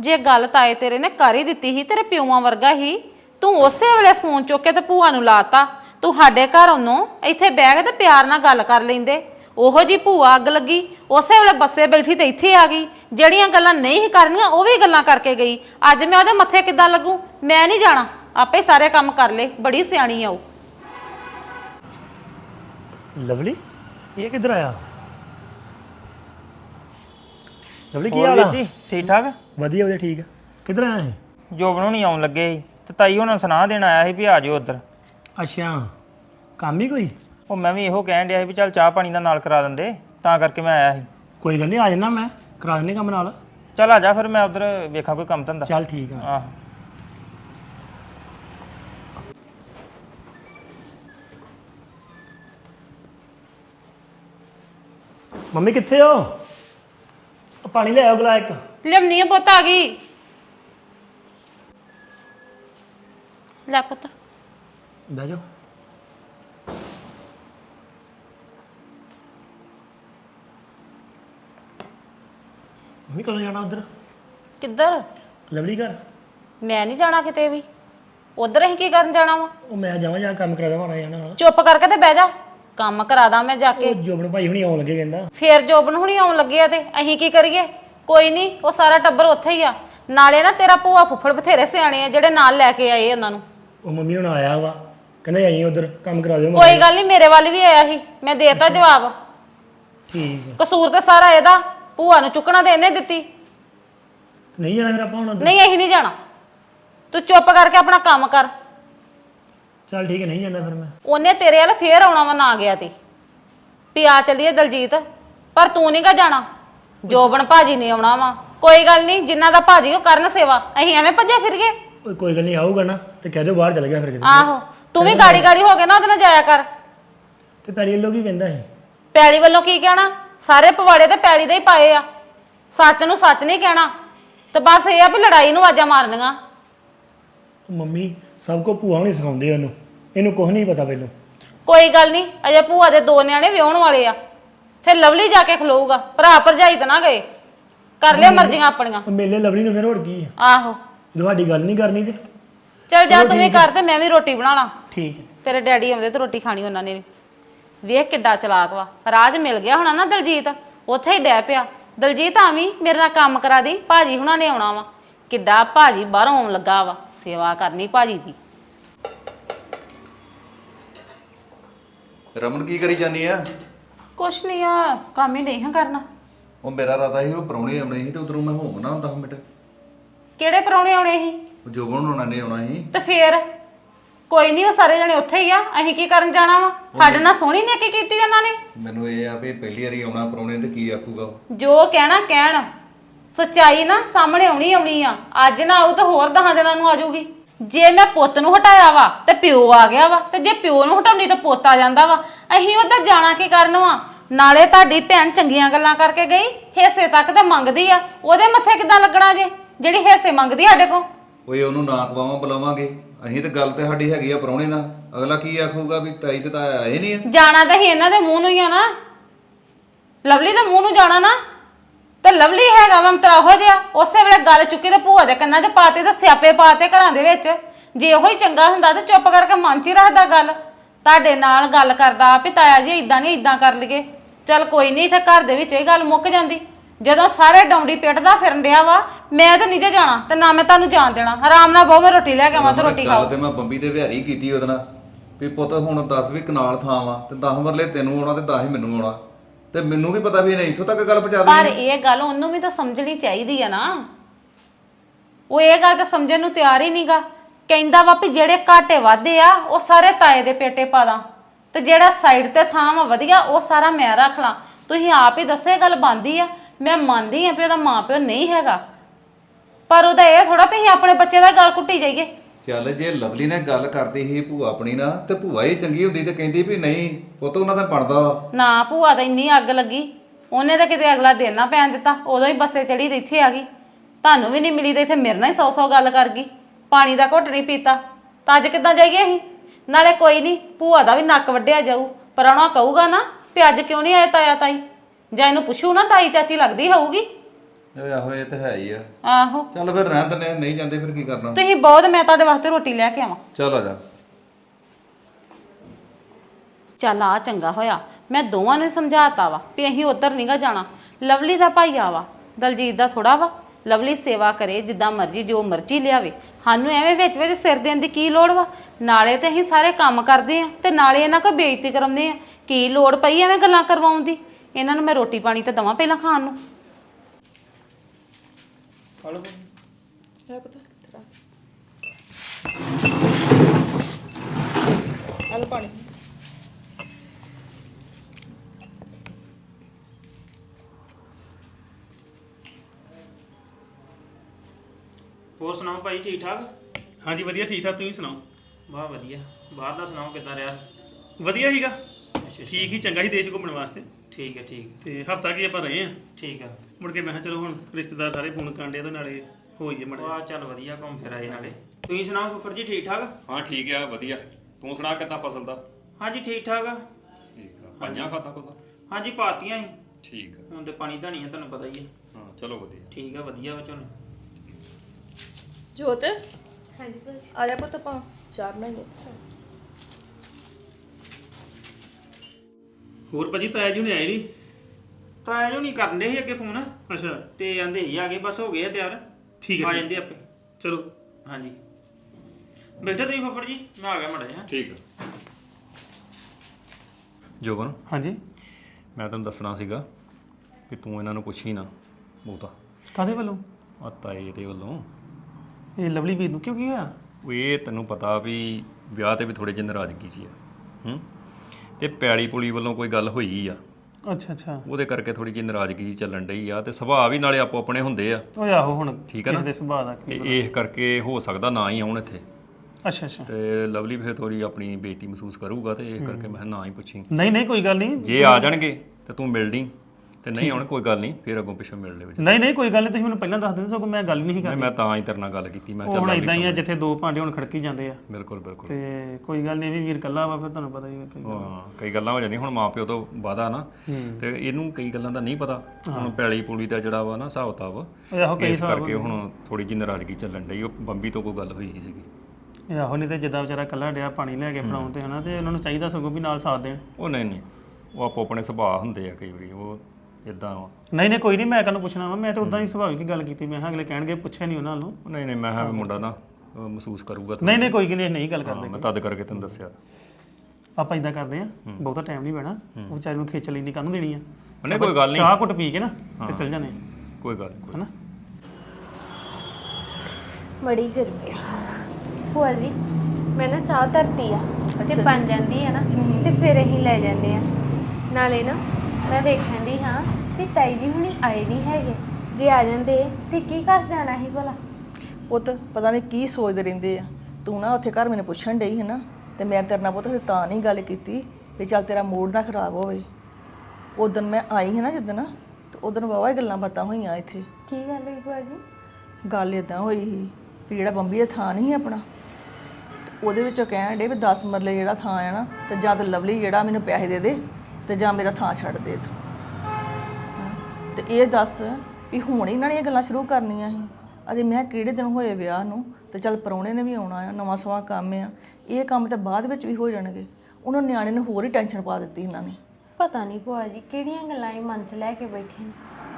ਜੇ ਗੱਲ ਤਾਏ ਤੇਰੇ ਨੇ ਕਰ ਹੀ ਦਿੱਤੀ ਸੀ ਤੇਰੇ ਪਿਓਾਂ ਵਰਗਾ ਹੀ ਤੂੰ ਉਸੇ ਵੇਲੇ ਫੋਨ ਚੁੱਕ ਕੇ ਤੇ ਭੂਆ ਨੂੰ ਲਾਤਾ। ਤੂੰ ਸਾਡੇ ਘਰ ਉਹਨੂੰ ਇੱਥੇ ਕੇ ਤੇ ਪਿਆਰ ਨਾਲ ਗੱਲ ਕਰ ਲੈਂਦੇ। ਉਹੋ ਜੀ ਭੂਆ ਅੱਗ ਲੱਗੀ ਉਸੇ ਵੇਲੇ ਬੱਸੇ ਬੈਠੀ ਤੇ ਇੱਥੇ ਆ ਗਈ। ਜਿਹੜੀਆਂ ਗੱਲਾਂ ਨਹੀਂ ਸੀ ਕਰਨੀਆਂ ਉਹ ਵੀ ਗੱਲਾਂ ਕਰਕੇ ਗਈ। ਅੱਜ ਮੈਂ ਉਹਦੇ ਮੱਥੇ ਕਿੱਦਾਂ ਲੱਗੂ? ਮੈਂ ਨਹੀਂ ਜਾਣਾ। ਆਪੇ ਸਾਰੇ ਕੰਮ ਕਰ ਲੇ ਬੜੀ ਸਿਆਣੀ ਆ ਉਹ। ਲਵਲੀ ਇਹ ਕਿੱਧਰ ਆਇਆ? ਲਵਲੀ ਕੀ ਹਾਲ ਆ? ਜੀ ਠੀਕ ਠਾਕ? ਵਧੀਆ ਵਧੀਆ ਠੀਕ ਆ। ਕਿੱਧਰ ਆਇਆ ਹੈ ਜੋਬਨ ਨੂੰ ਨਹੀਂ ਆਉਣ ਲੱਗੇ ਸੀ। ਤੇ ਤਾਈ ਉਹਨਾਂ ਸੁਣਾ ਦੇਣ ਆਇਆ ਸੀ ਵੀ ਆ ਜਿਓ ਉੱਧਰ। ਅੱਛਾ ਕੰਮ ਹੀ ਕੋਈ? ਉਹ ਮੈਂ ਵੀ ਇਹੋ ਕਹਿਣ ਡਿਆ ਸੀ ਵੀ ਚੱਲ ਚਾਹ ਪਾਣੀ ਦਾ ਨਾਲ ਕਰਾ ਦਿੰਦੇ ਤਾਂ ਕਰਕੇ ਮੈਂ ਆਇਆ ਸੀ। ਕੋਈ ਗੱਲ ਨਹੀਂ ਆ ਜਾਣਾ ਮੈਂ ਕਰਾ ਦਿੰਦੇ ਕੰਮ ਨਾਲ। ਚੱਲ ਆ ਜਾ ਫਿਰ ਮੈਂ ਉੱਧਰ ਵੇਖਾਂ ਕੋਈ ਕੰਮ ਧੰਦਾ। ਚੱਲ ਠੀਕ ਆ। ਆਹ। ਮੰਮੀ ਕਿੱਥੇ ਹੋ? ਉਹ ਪਾਣੀ ਲੈ ਆਓ ਗਲਾ ਇੱਕ। ਲਿਆਉਣੀ ਆ ਪੁੱਤ ਆ ਗਈ। ਲੈ ਪੁੱਤ। ਬਹਿ ਜਾਓ। ਮੰਮੀ ਕਦੋਂ ਜਾਣਾ ਉਧਰ? ਕਿੱਧਰ? ਲਵਲੀ ਘਰ। ਮੈਂ ਨਹੀਂ ਜਾਣਾ ਕਿਤੇ ਵੀ। ਉਧਰ ਅਸੀਂ ਕੀ ਕਰਨ ਜਾਣਾ ਵਾ? ਉਹ ਮੈਂ ਜਾਵਾਂ ਜਾਂ ਕੰਮ ਕਰਾ ਦਵਾਂ ਜਾਣਾ ਨਾਲ ਚੁੱਪ ਕਰਕੇ ਤੇ ਬਹਿ ਜਾ। ਕੰਮ ਕਰਾਦਾ ਮੈਂ ਜਾ ਕੇ। ਉਹ ਜੋਬਨ ਭਾਈ ਹੁਣੀ ਆਉਣ ਲੱਗੇ ਕਹਿੰਦਾ। ਫੇਰ ਜੋਬਨ ਹੁਣੀ ਆਉਣ ਲੱਗੇ ਆ ਤੇ ਅਸੀਂ ਕੀ ਕਰੀਏ? ਕੋਈ ਨਹੀਂ ਉਹ ਸਾਰਾ ਟੱਬਰ ਉੱਥੇ ਹੀ ਆ। ਨਾਲੇ ਨਾ ਤੇਰਾ ਭੂਆ ਫੁੱਫੜ ਬਥੇਰੇ ਸਿਆਣੇ ਆ ਜਿਹੜੇ ਨਾਲ ਲੈ ਕੇ ਆਏ ਉਹਨਾਂ ਨੂੰ। ਉਹ ਮੰਮੀ ਹੁਣ ਆਇਆ ਵਾ ਕਹਿੰਦਾ ਆਈ ਉਧਰ ਕੰਮ ਕਰਾ ਦਿਓ ਕੋਈ ਗੱਲ ਨਹੀਂ ਮੇਰੇ ਵੱਲ ਵੀ ਆਇਆ ਸੀ। ਮੈਂ ਦੇਤਾ ਜਵਾਬ। ਠੀਕ ਆ। ਕਸੂਰ ਤੇ ਸਾਰਾ ਇਹਦਾ ਭੂਆ ਨੂੰ ਚੁੱਕਣਾ ਤੇ ਇਹਨੇ ਦਿੱਤੀ। ਨਹੀਂ ਜਾਣਾ ਫਿਰ ਆਪਾਂ ਹੁਣ ਉੱਧਰ? ਨਹੀਂ ਅਸੀਂ ਨਹੀਂ ਜਾਣਾ। ਤੂੰ ਚੁੱਪ ਕਰਕੇ ਆਪਣਾ ਕੰਮ ਕਰ। ਚੱਲ ਠੀਕ ਹੈ ਨਹੀਂ ਜਾਂਦਾ ਫਿਰ ਮੈਂ। ਉਹਨੇ ਤੇਰੇ ਵੱਲ ਫੇਰ ਆਉਣਾ ਵਾ ਨਾ ਗਿਆ ਤੇ। ਵੀ ਆ ਚੱਲੀਏ ਦਲਜੀਤ ਪਰ ਤੂੰ ਨਹੀਂ ਗਾ ਜਾਣਾ। ਜੋਬਨ ਭਾਜੀ ਨਹੀਂ ਆਉਣਾ ਵਾ। ਕੋਈ ਗੱਲ ਨਹੀਂ ਜਿਨ੍ਹਾਂ ਦਾ ਭਾਜੀ ਉਹ ਕਰਨ ਸੇਵਾ ਅਸੀਂ ਐਵੇਂ ਭੱਜੇ ਫਿਰ ਗਏ ਓਏ ਕੋਈ ਗੱਲ ਨਹੀਂ ਆਊਗਾ ਨਾ ਤੇ ਕਹਿ ਦਿਓ ਬਾਹਰ ਚਲ ਗਿਆ ਫਿਰ ਕਿਤੇ। ਆਹੋ ਤੂੰ ਵੀ ਗਾੜੀ ਗਾੜੀ ਹੋ ਕੇ ਨਾ ਉਹਦੇ ਨਾਲ ਜਾਇਆ ਕਰ। ਤੇ ਪੈਰੀ ਲੋਕ ਹੀ ਕਹਿੰਦਾ ਸੀ ਪੈਲੀ ਵੱਲੋਂ ਕੀ ਕਹਿਣਾ? ਸਾਰੇ ਪਵਾੜੇ ਤੇ ਪੈਲੀ ਦੇ ਹੀ ਪਾਏ ਆ। ਸੱਚ ਨੂੰ ਸੱਚ ਨਹੀਂ ਕਹਿਣਾ। ਤੇ ਬਸ ਇਹ ਆ ਵੀ ਲੜਾਈ ਨੂੰ ਆਵਾਜ਼ਾਂ ਮਾਰਨੀਆਂ। ਮੰਮੀ ਸਭ ਕੋ ਭੂਆ ਨਹੀਂ ਸਿਖਾਉਂਦੇ ਉਹਨੂੰ। ਇਹਨੂੰ ਕੁਝ ਨਹੀਂ ਪਤਾ ਪਹਿਲੋਂ। ਕੋਈ ਗੱਲ ਨਹੀਂ ਅਜੇ ਭੂਆ ਦੇ ਦੋ ਨਿਆਣੇ ਵਿਆਹਣ ਵਾਲੇ ਆ। ਫਿਰ ਲਵਲੀ ਜਾ ਕੇ ਖਲੋਊਗਾ ਭਰਾ ਭਰਜਾਈ ਤਾਂ ਨਾ ਗਏ। ਕਰ ਲਿਆ ਮਰਜ਼ੀਆਂ ਆਪਣੀਆਂ। ਉਹ ਮੇਲੇ ਲਵਲੀ ਨੂੰ ਫਿਰ ਹੋਰ ਕੀ ਆਹੋ। ਤੁਹਾਡੀ ਗੱਲ ਨਹੀਂ ਕਰਨੀ ਤੇ। ਚਲ ਜਾ ਤੂੰ ਵੀ ਕਰ ਤੇ ਮੈਂ ਵੀ ਰੋਟੀ ਬਣਾ ਲਾਂ। ਠੀਕ ਹੈ ਤੇਰੇ ਡੈਡੀ ਆਉਂਦੇ ਤੇ ਰੋਟੀ ਖਾਣੀ ਉਹਨਾਂ ਨੇ। ਵੇਖ ਕਿੱਡਾ ਚਲਾਕ ਵਾ। ਰਾਜ ਮਿਲ ਗਿਆ ਹੋਣਾ ਨਾ ਦਲਜੀਤ। ਉੱਥੇ ਹੀ ਡੈ ਪਿਆ। ਦਲਜੀਤ ਆਵੀਂ ਮੇਰੇ ਨਾਲ ਕੰਮ ਕਰਾ ਦੀ ਭਾਜੀ ਹੁਣਾਂ ਨੇ ਆਉਣਾ ਵਾ। ਕਿੱਡਾ ਭਾਜੀ ਬਾਹਰੋਂ ਆਉਣ ਲੱਗਾ ਵਾ। ਸੇਵਾ ਕਰਨੀ ਭਾਜੀ ਦੀ। ਰਮਨ ਕੀ ਕਰੀ ਜਾਨੀ ਆ? ਕੁਛ ਨਹੀਂ ਆ ਕੰਮ ਹੀ ਨਹੀਂ ਹਾਂ ਕਰਨਾ। ਉਹ ਮੇਰਾ ਰਾਦਾ ਸੀ ਉਹ ਪਰੌਣੇ ਆਉਣੇ ਸੀ ਤੇ ਉਧਰੋਂ ਮੈਂ ਹੋਵਾਂ ਨਾ 10 ਮਿੰਟ। ਕਿਹੜੇ ਪਰੌਣੇ ਆਉਣੇ ਸੀ? ਉਹ ਜੋਬਨ ਹੋਣਾ ਨੇ ਆਉਣਾ ਸੀ। ਤੇ ਫੇਰ? ਕੋਈ ਨਹੀਂ ਉਹ ਸਾਰੇ ਜਣੇ ਉੱਥੇ ਹੀ ਆ ਅਸੀਂ ਕੀ ਕਰਨ ਜਾਣਾ ਵਾ? ਸਾਡੇ ਨਾਲ ਸੋਹਣੀ ਨੇ ਕੀ ਕੀਤੀ ਉਹਨਾਂ ਨੇ। ਮੈਨੂੰ ਇਹ ਆ ਵੀ ਪਹਿਲੀ ਵਾਰੀ ਆਉਣਾ ਪਰੌਣੇ ਤੇ ਕੀ ਆਖੂਗਾ ਉਹ। ਜੋ ਕਹਿਣਾ ਕਹਿਣ। ਸੱਚਾਈ ਨਾ ਸਾਹਮਣੇ ਆਉਣੀ ਆਉਣੀ ਆ। ਅੱਜ ਨਾ ਆਊ ਤਾਂ ਹੋਰ ਦਹਾਂ ਦਿਨਾਂ ਨੂੰ ਆ ਜਾਊਗੀ। ਜੇ ਮੈਂ ਪੁੱਤ ਨੂੰ ਹਟਾਇਆ ਵਾ ਤੇ ਪਿਓ ਆ ਗਿਆ ਵਾ ਤੇ ਜੇ ਪਿਓ ਨੂੰ ਹਟਾਉਣੀ ਤਾਂ ਪੁੱਤ ਆ ਜਾਂਦਾ ਵਾ ਅਸੀਂ ਉੱਧਰ ਜਾਣਾ ਕੀ ਕਰਨ ਵਾ? ਨਾਲੇ ਤੁਹਾਡੀ ਭੈਣ ਚੰਗੀਆਂ ਗੱਲਾਂ ਕਰਕੇ ਗਈ ਹਿੱਸੇ ਤੱਕ ਤੇ ਮੰਗਦੀ ਆ। ਉਹਦੇ ਮੱਥੇ ਕਿੱਦਾਂ ਲੱਗਣਾ ਜੇ? ਜਿਹੜੀ ਹਿੱਸੇ ਮੰਗਦੀ ਸਾਡੇ ਕੋਲ। ਓਏ ਉਹਨੂੰ ਨਾ ਖਵਾਵਾਂ ਬੁਲਾਵਾਂਗੇ। ਅਸੀਂ ਤੇ ਗੱਲ ਤੇ ਸਾਡੀ ਹੈਗੀ ਆ ਪਰੌਣੇ ਨਾਲ। ਅਗਲਾ ਕੀ ਆਖੂਗਾ ਵੀ ਤਾਈ ਤੇ ਤਾਂ ਆਏ ਨਹੀਂ ਆ। ਜਾਣਾ ਤਾਂ ਹੀ ਇਹਨਾਂ ਦੇ ਮੂੰਹ ਨੂੰ ਹੀ ਆ ਨਾ। ਲਵਲੀ ਦੇ ਮੂੰਹ ਨੂੰ ਜਾਣਾ ਨਾ। ਤੇ ਲਵਲੀ ਹੈਗਾ ਵਾ ਮਤਰਾ ਹੋ ਜਿਆ ਉਸੇ ਵੇਲੇ ਗੱਲ ਚੁੱਕੀ ਤੇ ਭੂਆ ਦੇ ਕੰਨਾਂ 'ਚ ਪਾਤੇ ਤੇ ਸਿਆਪੇ ਪਾਤੇ ਘਰਾਂ ਦੇ ਵਿੱਚ। ਜੇ ਉਹੀ ਚੰਗਾ ਹੁੰਦਾ ਤੇ ਚੁੱਪ ਕਰਕੇ ਮਨ 'ਚ ਹੀ ਰੱਖਦਾ ਗੱਲ। ਤੁਹਾਡੇ ਨਾਲ ਗੱਲ ਕਰਦਾ ਵੀ ਤਾਇਆ ਜੀ ਇਦਾਂ ਨਹੀਂ ਇਦਾਂ ਕਰ ਲਈਏ। ਚੱਲ ਕੋਈ ਨਹੀਂ ਇੱਥੇ ਘਰ ਦੇ ਵਿੱਚ ਇਹ ਗੱਲ ਮੁੱਕ ਜਾਂਦੀ। ਜਦੋਂ ਸਾਰੇ ਡੌਂਡੀ ਪਿੱਟਦਾ ਫਿਰਨ ਡਿਆ ਵਾ ਮੈਂ ਤਾਂ ਨਹੀਂ ਜੇ ਜਾਣਾ ਤੇ ਨਾ ਮੈਂ ਤੁਹਾਨੂੰ ਜਾਣ ਦੇਣਾ। ਆਰਾਮ ਨਾਲ ਬਹੁ ਮੈਂ ਰੋਟੀ ਲੈ ਕੇ ਆਵਾਂ ਤੇ ਰੋਟੀ ਗੱਲ ਖਾਓ। ਤੇ ਮੈਂ ਬੰਬੀ ਤੇ ਵਿਹਾਰੀ ਕੀਤੀ ਉਹਦੇ ਨਾਲ। ਵੀ ਪੁੱਤ ਹੁਣ 10 ਵੀ ਕਨਾਲ ਥਾਂ ਵਾ ਤੇ 10 ਮਰਲੇ ਤੈਨੂੰ ਆਉਣਾ ਤੇ 10 ਹੀ ਮੈਨੂੰ ਆਉਣਾ। ਤੇ ਮੈਨੂੰ ਵੀ ਪਤਾ ਵੀ ਨਹੀਂ ਇੱਥੋਂ ਤੱਕ ਗੱਲ ਪਹੁੰਚਾ ਪਰ ਇਹ ਗੱਲ ਉਹਨੂੰ ਵੀ ਤਾਂ ਸਮਝਣੀ ਚਾਹੀਦੀ ਆ ਨਾ। ਉਹ ਇਹ ਗੱਲ ਤਾਂ ਸਮਝਣ ਨੂੰ ਤਿਆਰ ਹੀ ਨਹੀਂਗਾ ਕਹਿੰਦਾ ਵਾ ਵੀ ਜਿਹੜੇ ਘਾਟੇ ਵਾਧੇ ਆ ਉਹ ਸਾਰੇ ਤਾਏ ਦੇ ਪੇਟੇ ਪਾ ਦਾਂ। ਤੇ ਜਿਹੜਾ ਸਾਈਡ ਤੇ ਥਾਂ ਵਾ ਵਧੀਆ ਉਹ ਸਾਰਾ ਮੈਂ ਰੱਖ ਲਾਂ। ਤੁਸੀਂ ਆਪ ਹੀ ਦੱਸੋ ਇਹ ਗੱਲ ਬੰਦੀ ਆ। ਮੈਂ ਮੰਨਦੀ ਆ ਵੀ ਉਹਦਾ ਮਾਂ ਪਿਓ ਨਹੀਂ ਹੈਗਾ। ਪਰ ਉਹਦਾ ਇਹ ਥੋੜਾ ਵੀ ਅਸੀਂ ਆਪਣੇ ਬੱਚੇ ਦਾ ਗੱਲ ਕੁੱਟੀ ਜਾਈਏ। ਚੱਲ ਜੇ ਲਵਲੀ ਨੇ ਗੱਲ ਕਰਦੀ ਸੀ ਭੂਆ ਆਪਣੀ ਨਾਲ, ਤੇ ਭੂਆ ਹੀ ਚੰਗੀ ਹੁੰਦੀ ਤੇ ਕਹਿੰਦੀ ਵੀ ਨਹੀਂ, ਪੁੱਤ ਉਹਨਾਂ ਦਾ ਬਣਦਾ ਵਾ। ਨਾ ਭੂਆ ਤਾਂ ਇੰਨੀ ਅੱਗ ਲੱਗੀ, ਉਹਨੇ ਤਾਂ ਕਿਤੇ ਅਗਲਾ ਦਿਨ ਨਾ ਪੈਣ ਦਿੱਤਾ, ਉਦੋਂ ਹੀ ਬੱਸੇ ਚੜੀ ਤੇ ਇੱਥੇ ਆ ਗਈ। ਤੁਹਾਨੂੰ ਵੀ ਨਹੀਂ ਮਿਲੀ ਤੇ ਇੱਥੇ ਮੇਰੇ ਨਾਲ ਹੀ ਸੌ ਸੌ ਗੱਲ ਕਰ ਗਈ, ਪਾਣੀ ਦਾ ਘੁੱਟ ਨਹੀਂ ਪੀਤਾ, ਤਾਂ ਅੱਜ ਕਿੱਦਾਂ ਜਾਈਏ ਅਸੀਂ? ਨਾਲੇ ਕੋਈ ਨਹੀਂ, ਭੂਆ ਦਾ ਵੀ ਨੱਕ ਵੱਢਿਆ ਜਾਊ ਪਰਾਉਣਾ ਕਹੂਗਾ ਨਾ ਵੀ ਅੱਜ ਕਿਉਂ ਨਹੀਂ ਆਏ ਤਾਇਆ ਤਾਈ? ਜਾਂ ਇਹਨੂੰ ਪੁੱਛੂ ਨਾ ਤਾਈ ਚਾਚੀ ਲੱਗਦੀ ਹੋਊਗੀ? ਓਏ ਆਹੋ ਇਹ ਤੇ ਹੈ ਹੀ ਆ। ਆਹੋ। ਚੱਲ ਫਿਰ ਰਹਿਣ ਦਿੰਦੇ ਆ, ਨਹੀਂ ਜਾਂਦੇ ਫਿਰ ਕੀ ਕਰਨਾ ਤੁਸੀਂ ਬਹੁਤ ਮੈਂ ਤੁਹਾਡੇ ਵਾਸਤੇ ਰੋਟੀ ਲੈ ਕੇ ਆਵਾਂ। ਚੱਲ ਆ ਜਾ। ਚੱਲ ਆ ਚੰਗਾ ਹੋਇਆ। ਮੈਂ ਦੋਵਾਂ ਨੂੰ ਸਮਝਾਤਾ ਵਾ ਵੀ ਅਸੀਂ ਉੱਧਰ ਨਹੀਂਗਾ ਜਾਣਾ। ਲਵਲੀ ਦਾ ਭਾਈ ਆ ਵਾ ਦਲਜੀਤ ਦਾ ਥੋੜਾ ਵਾ। ਲਵਲੀ ਸੇਵਾ ਕਰੇ ਜਿੱਦਾਂ ਮਰਜ਼ੀ ਜੋ ਮਰਜ਼ੀ ਲਿਆਵੇ। ਸਾਨੂੰ ਐਵੇਂ ਵਿੱਚ ਵਿੱਚ ਸਿਰ ਦੇਣ ਦੀ ਕੀ ਲੋੜ ਵਾ? ਨਾਲੇ ਤੇ ਅਸੀਂ ਸਾਰੇ ਕੰਮ ਕਰਦੇ ਆ ਤੇ ਨਾਲੇ ਇਹਨਾਂ ਕੋ ਬੇਇੱਜ਼ਤੀ ਕਰਾਉਂਦੇ ਆ। ਕੀ ਲੋੜ ਪਈ ਐਵੇਂ ਗੱਲਾਂ ਕਰਵਾਉਣ ਦੀ? ਇਹਨਾਂ ਨੂੰ ਮੈਂ ਰੋਟੀ ਪਾਣੀ ਤੇ ਦਵਾਂ ਪਹਿਲਾਂ ਖਾਣ ਨੂੰ? ਹਲੋ ਹੈ ਪਤਾ ਤੇਰਾ ਆਲੂ ਪਾਣੀ। ਹੋਰ ਸੁਣਾਓ ਭਾਈ ਠੀਕ ਠਾਕ ਹਾਂਜੀ ਵਧੀਆ ਠੀਕ ਠਾਕ ਤੁਸੀਂ ਸੁਣਾਓ? ਵਾਹ ਵਧੀਆ। ਬਾਹਰ ਦਾ ਸੁਣਾਓ ਕਿੱਦਾਂ ਰਿਹਾ? ਵਧੀਆ ਸੀਗਾ। ਅੱਛਾ ਠੀਕ ਹੀ ਚੰਗਾ ਹੀ ਦੇਸ਼ ਘੁੰਮਣ ਵਾਸਤੇ। ਠੀਕ ਹੈ ਠੀਕ। ਤੇ ਹਫਤਾ ਕੀ ਆਪਾਂ ਰਹੇ ਆ? ਠੀਕ ਆ। ਮੁੜ ਕੇ ਮੈਂ ਕਿਹਾ ਚਲੋ ਹੁਣ ਰਿਸ਼ਤੇਦਾਰ ਸਾਰੇ ਫੋਨ ਕਾਂਡੇ ਤੇ ਨਾਲੇ ਹੋਈਏ ਮੜੇ ਵਾਹ ਚੱਲ ਵਧੀਆ ਘੁੰਮ ਫਿਰ ਆਏ ਨਾਲੇ। ਤੁਸੀਂ ਸੁਣਾਓ ਫੁੱਫੜ ਜੀ ਠੀਕ ਠਾਕ? ਹਾਂ ਠੀਕ ਆ ਵਧੀਆ। ਤੂੰ ਸੁਣਾ ਕਿੱਦਾਂ ਫਸਲ ਦਾ? ਹਾਂਜੀ ਠੀਕ ਠਾਕ ਆ। ਠੀਕ ਆ। ਪੰਜਾਂ ਖਾਤਾ ਕੋਦਾ ਹਾਂਜੀ ਪਾਤੀਆਂ ਸੀ ਠੀਕ ਆ। ਹੁਣ ਤੇ ਪਾਣੀ ਧਣੀ ਆ ਤੁਹਾਨੂੰ ਪਤਾ ਹੀ ਹੈ ਹਾਂ ਚਲੋ ਵਧੀਆ। ਠੀਕ ਆ ਵਧੀਆ ਵਾ ਝੋਨੇ। ਜੋਤ ਹਾਂਜੀ ਭਾਜੀ। ਆ ਜਾ ਪੁੱਤ ਆਪਾਂ ਚਾਹ ਬਣਾਈਏ। ਹੋਰ ਭਾਜੀ ਤਾਇਆ ਜੀ ਹੁਣੇ ਆਏ ਨਹੀਂ ਤਾਂ ਇਹੋ ਨਹੀਂ ਕਰਨ ਦੇ ਸੀ ਅੱਗੇ ਫੋਨ। ਅੱਛਾ। ਤੇ ਆਂਦੇ ਹੀ ਆ ਗਏ ਬਸ ਹੋ ਗਏ ਆ ਤਿਆਰ। ਠੀਕ ਹੈ ਆ ਠੀਕ। ਜਾਂਦੇ ਆਪੇ। ਚਲੋ। ਹਾਂਜੀ। ਬੈਠੇ ਤੁਸੀਂ ਫੁੱਫੜ ਜੀ ਮੈਂ ਆ ਗਿਆ ਮੜਾ ਜਿਹਾ। ਠੀਕ ਆ। ਜੋਬਨ? ਹਾਂਜੀ। ਮੈਂ ਤੈਨੂੰ ਦੱਸਣਾ ਸੀਗਾ ਕਿ ਤੂੰ ਇਹਨਾਂ ਨੂੰ ਪੁੱਛੀ ਨਾ ਬਹੁਤਾ। ਕਾਦੇ ਵੱਲੋਂ? ਆ ਤਾਏ ਦੇ ਵੱਲੋਂ। ਇਹ ਲਵਲੀ ਵੀਰ ਨੂੰ ਕਿਉਂ ਕੀ ਹੋਇਆ? ਉਹ ਇਹ ਤੈਨੂੰ ਪਤਾ ਵੀ ਵਿਆਹ ਤੇ ਵੀ ਥੋੜੇ ਜਿਹੇ ਨਾਰਾਜ਼ਗੀ ਜੀ ਆ। ਹੂੰ? ਤੇ ਪੈਲੀ ਪੁਲੀ ਵੱਲੋਂ ਕੋਈ ਗੱਲ ਹੋਈ ਆ। ਅੱਛਾ ਅੱਛਾ। ਉਹਦੇ ਕਰਕੇ ਥੋੜੀ ਜਿਹੀ ਨਾਰਾਜ਼ਗੀ ਜਿਹੀ ਚੱਲਣ ਡਈ ਆ ਤੇ ਸੁਭਾਅ ਵੀ ਨਾਲੇ ਆਪੋ ਆਪਣੇ ਹੁੰਦੇ ਆ। ਓਏ ਆਹੋ ਹੁਣ ਠੀਕ ਹੈ ਨਾ? ਕਿਸੇ ਦੇ ਸੁਭਾਅ ਦਾ ਤੇ ਕੀ ਇਹ ਕਰਕੇ ਹੋ ਸਕਦਾ ਨਾ ਹੀ ਆਉਣ ਇੱਥੇ। ਅੱਛਾ ਅੱਛਾ। ਤੇ ਲਵਲੀ ਫਿਰ ਥੋੜੀ ਆਪਣੀ ਬੇਇੱਜ਼ਤੀ ਮਹਿਸੂਸ ਕਰੂਗਾ ਤੇ ਇਹ ਕਰਕੇ ਮੈਂ ਕਿਹਾ ਨਾ ਹੀ ਪੁੱਛੀ। ਨਹੀਂ ਨਹੀਂ ਕੋਈ ਗੱਲ ਨਹੀਂ। ਜੇ ਆ ਜਾਣਗੇ ਤੇ ਤੂੰ ਮਿਲ ਲਈ। ਤੇ ਨਹੀਂ ਆਉਣ ਕੋਈ ਗੱਲ ਨਹੀਂ ਫਿਰ ਅੱਗੋਂ ਪਿੱਛੋਂ ਮਿਲ ਜੀ। ਨਹੀਂ ਨਹੀਂ ਕੋਈ ਗੱਲ ਨਹੀਂ ਤੁਸੀਂ ਮੈਨੂੰ ਪਹਿਲਾਂ ਦੱਸ ਦਿੰਦੇ ਸਗੋਂ ਮੈਂ ਗੱਲ ਨਹੀਂ ਕਰਨੀ। ਮੈਂ ਤਾਂ ਹੀ ਤੇਰੇ ਨਾਲ ਗੱਲ ਕੀਤੀ ਮੈਂ ਚੱਲ ਹੁਣ ਇਦਾਂ ਹੀ ਆ ਜਿੱਥੇ ਦੋ ਭਾਂਡੇ ਹੁਣ ਖੜਕੀ ਜਾਂਦੇ ਆ। ਬਿਲਕੁਲ ਬਿਲਕੁਲ। ਤੇ ਕੋਈ ਗੱਲ ਨਹੀਂ ਵੀ ਵੀਰ ਕੱਲਾ ਵਾ ਫਿਰ ਤੁਹਾਨੂੰ ਪਤਾ ਹੀ ਹੈ ਕਈ ਹਾਂ ਕਈ ਗੱਲਾਂ ਹੋ ਜਾਂਦੀਆਂ ਹੁਣ ਮਾਪਿਓ ਤੋਂ ਵਾਦਾ ਨਾ। ਤੇ ਇਹਨੂੰ ਕਈ ਗੱਲਾਂ ਦਾ ਨਹੀਂ ਪਤਾ। ਹੁਣ ਪੈਲੀ ਪੂਲੀ ਦਾ ਜਿਹੜਾ ਵਾ ਨਾ ਹਿਸਾਬ ਓਏ ਆਹੋ ਕਈ ਇਸ ਕਰਕੇ ਹੁਣ ਥੋੜੀ ਜਿਹੀ ਨਾਰਾਜ਼ਗੀ ਚੱਲਣ ਡਈ ਉਹ ਬੰਬੀ ਤੋਂ ਕੋਈ ਗੱਲ ਹੋਈ ਸੀਗੀ। ਇਹ ਆਹੋ ਨਹੀਂ ਤੇ ਜਿੱਦਾਂ ਵਿਚਾਰਾ ਕੱਲਾ ਡਿਆ ਪਾਣੀ ਲੈ ਕੇ ਫੜਾਉਣ ਤੇ ਹਨਾ ਤੇ ਉਹਨਾਂ ਨੂੰ ਚਾਹੀਦਾ ਸਗੋਂ ਵੀ ਨਾਲ ਸਾਥ ਦੇਣ। ਉਹ ਨਹੀਂ ਨਹੀਂ ਉਹ ਆਪੋ ਆਪਣੇ ਸੁਭਾਅ ਹੁੰਦੇ ਆ ਕਈ ਵਾਰੀ ਉਹ ਇਦਾਂ ਨਹੀਂ ਨਹੀਂ ਕੋਈ ਨਹੀਂ ਮੈਂ ਕਾਹਨੂੰ ਪੁੱਛਣਾ ਵਾ। ਮੈਂ ਤਾਂ ਉਦਾਂ ਹੀ ਸੁਭਾਵਿਕ ਹੀ ਗੱਲ ਕੀਤੀ। ਮੈਂ ਕਿਹਾ ਅਗਲੇ ਕਹਿਣਗੇ ਪੁੱਛਿਆ ਨਹੀਂ ਉਹਨਾਂ ਨੂੰ ਨਹੀਂ ਨਹੀਂ ਮੈਂ ਕਿਹਾ ਵੀ ਮੁੰਡਾ ਨਾ ਅਹ ਮਹਿਸੂਸ ਕਰੂਗਾ ਥੋੜ੍ਹਾ। ਨਹੀਂ ਨਹੀਂ ਕੋਈ ਨਹੀਂ ਨਹੀਂ ਗੱਲ ਹਾਂ, ਕਰਦੇ ਮੈਂ ਤਦ ਕਰਕੇ ਤੈਨੂੰ ਦੱਸਿਆ। ਆਪਾਂ ਇਦਾਂ ਕਰਦੇ ਆ ਬਹੁਤਾ ਟਾਈਮ ਨਹੀਂ ਬੈਣਾ। ਉਹ ਵਿਚਾਰੇ ਨੂੰ ਖੇਚ ਲੈਣੀ ਕਾਹਨੂੰ ਦੇਣੀ ਆ। ਉਹਨੇ ਕੋਈ ਗੱਲ ਨਹੀਂ। ਚਾਹ ਘੁੱਟ ਪੀ ਕੇ ਨਾ ਤੇ ਚੱਲ ਜਾਣੇ ਕੋਈ ਗੱਲ ਨੀ, ਕੋਈ ਹਨਾ? ਬੜੀ ਗਰਮੀ ਆ। ਭੂਆ ਜੀ ਮੈਂ ਨਾ ਚਾਹ ਧਰਤੀ ਆ ਤੇ ਬਣ ਜਾਂਦੀ ਆ ਨਾ ਤੇ ਫਿਰ ਅਸੀਂ ਲੈ ਜਾਂਦੇ ਆ ਨਾਲੇ ਨਾ ਮੈਂ ਵੇਖਣ ਦੀ ਹਾਂ ਵੀ ਤਾਈ ਜੀ ਹੁਣੀ ਆਏ ਨਹੀਂ ਹੈਗੇ। ਜੇ ਆ ਜਾਂਦੇ ਤੇ ਕੀ ਕਸ ਜਾਣਾ ਸੀ ਭਲਾ? ਪੁੱਤ ਪਤਾ ਨਹੀਂ ਕੀ ਸੋਚਦੇ ਰਹਿੰਦੇ ਆ। ਤੂੰ ਨਾ ਉੱਥੇ ਘਰ ਮੈਨੂੰ ਪੁੱਛਣ ਡਈ ਹੈ ਨਾ ਤੇ ਮੈਂ ਤੇਰੇ ਨਾਲ ਪੁੱਤ ਤਾਂ ਨਹੀਂ ਗੱਲ ਕੀਤੀ ਵੀ ਚੱਲ ਤੇਰਾ ਮੂਡ ਨਾ ਖਰਾਬ ਹੋਵੇ। ਉਦੋਂ ਮੈਂ ਆਈ ਹੈ ਨਾ ਜਿੱਦਣ ਤੇ ਉਦੋਂ ਵਾਵਾ ਗੱਲਾਂ ਬਾਤਾਂ ਹੋਈਆਂ ਇੱਥੇ। ਕੀ ਗੱਲ ਹੋਈ ਭੂਆ ਜੀ? ਗੱਲ ਇਦਾਂ ਹੋਈ ਸੀ ਵੀ ਜਿਹੜਾ ਬੰਬੀ ਦਾ ਥਾਂ ਨਹੀਂ ਆਪਣਾ ਤੇ ਉਹਦੇ ਵਿੱਚੋਂ ਕਹਿਣ ਡੇ ਵੀ 10 ਮਰਲੇ ਜਿਹੜਾ ਥਾਂ ਆ ਨਾ ਤੇ ਜਾਂ ਤਾਂ ਲਵਲੀ ਜਿਹੜਾ ਮੈਨੂੰ ਪੈਸੇ ਦੇ ਦੇ ਤੇ ਜਾਂ ਮੇਰਾ ਥਾਂ ਛੱਡ ਦੇ ਤੂੰ। ਹੈਂ। ਤੇ ਇਹ ਦੱਸ ਵੀ ਹੁਣ ਇਹਨਾਂ ਨੇ ਇਹ ਗੱਲਾਂ ਸ਼ੁਰੂ ਕਰਨੀਆਂ ਸੀ। ਅਜੇ ਮੈਂ ਕਿਹੜੇ ਦਿਨ ਹੋਏ ਵਿਆਹ ਨੂੰ ਤੇ ਚੱਲ ਪਰੌਣੇ ਨੇ ਵੀ ਆਉਣਾ ਆ, ਨਵਾਂ ਸਵਾ ਕੰਮ ਆ। ਇਹ ਕੰਮ ਤਾਂ ਬਾਅਦ ਵਿੱਚ ਵੀ ਹੋ ਜਾਣਗੇ। ਉਹਨਾਂ ਨਿਆਣੇ ਨੂੰ ਹੋਰ ਹੀ ਟੈਨਸ਼ਨ ਪਾ ਦਿੱਤੀ ਇਹਨਾਂ ਨੇ। ਪਤਾ ਨਹੀਂ ਭੂਆ ਜੀ, ਕਿਹੜੀਆਂ ਗੱਲਾਂ ਇਹ ਮਨ 'ਚ ਲੈ ਕੇ ਬੈਠੇ ਨੇ?